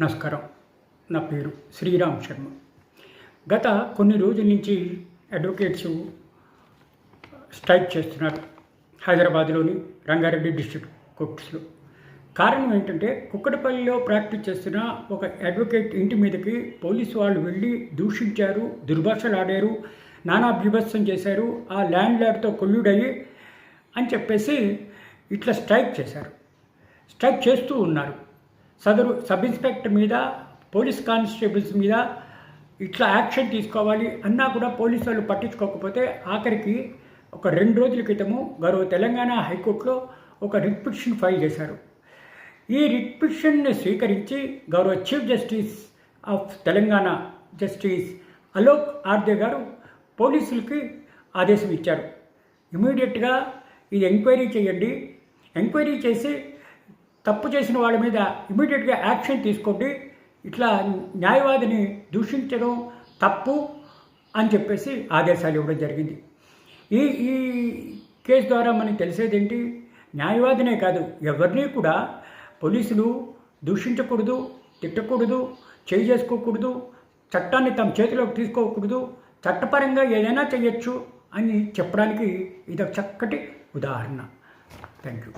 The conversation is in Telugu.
నమస్కారం. నా పేరు శ్రీరామ్ శర్మ. గత కొన్ని రోజుల నుంచి అడ్వకేట్స్ స్ట్రైక్ చేస్తున్నారు హైదరాబాద్లోని రంగారెడ్డి డిస్ట్రిక్ట్ కోర్ట్స్లో. కారణం ఏంటంటే కుక్కడపల్లిలో ప్రాక్టీస్ చేస్తున్న ఒక అడ్వకేట్ ఇంటి మీదకి పోలీసు వాళ్ళు వెళ్ళి దూషించారు దుర్భాషలాడారు నానా బీభత్సం చేశారు ఆ ల్యాండ్ లార్డ్తో కొల్లుడయ్యి అని చెప్పేసి ఇట్లా స్ట్రైక్ చేశారు. స్ట్రైక్ చేస్తూ ఉన్నారు. సదరు సబ్ ఇన్స్పెక్టర్ మీద పోలీస్ కానిస్టేబుల్స్ మీద ఇట్లా యాక్షన్ తీసుకోవాలి అన్నా కూడా పోలీసు వాళ్ళు పట్టించుకోకపోతే ఆఖరికి ఒక రెండు రోజుల క్రితము గౌరవ తెలంగాణ హైకోర్టులో ఒక రిట్ పిటిషన్ ఫైల్ చేశారు. ఈ రిట్ పిటిషన్ని స్వీకరించి గౌరవ chief justice of Telangana justice Alok Aradhe గారు పోలీసులకి ఆదేశం ఇచ్చారు. ఇమీడియట్గా ఇది ఎంక్వైరీ చేయండి. ఎంక్వైరీ చేసి తప్పు చేసిన వాళ్ళ మీద ఇమీడియట్గా యాక్షన్ తీసుకోండి. ఇట్లా న్యాయవాదిని దూషించడం తప్పు అని చెప్పేసి ఆదేశాలు ఇవ్వడం జరిగింది. ఈ ఈ కేసు ద్వారా మనకి తెలిసేది ఏంటి న్యాయవాదినే కాదు ఎవరిని కూడా పోలీసులు దూషించకూడదు తిట్టకూడదు చేయి చేసుకోకూడదు చట్టాన్ని తమ చేతిలోకి తీసుకోకూడదు చట్టపరంగా ఏదైనా చేయొచ్చు అని చెప్పడానికి ఇది ఒక చక్కటి ఉదాహరణ. Thank you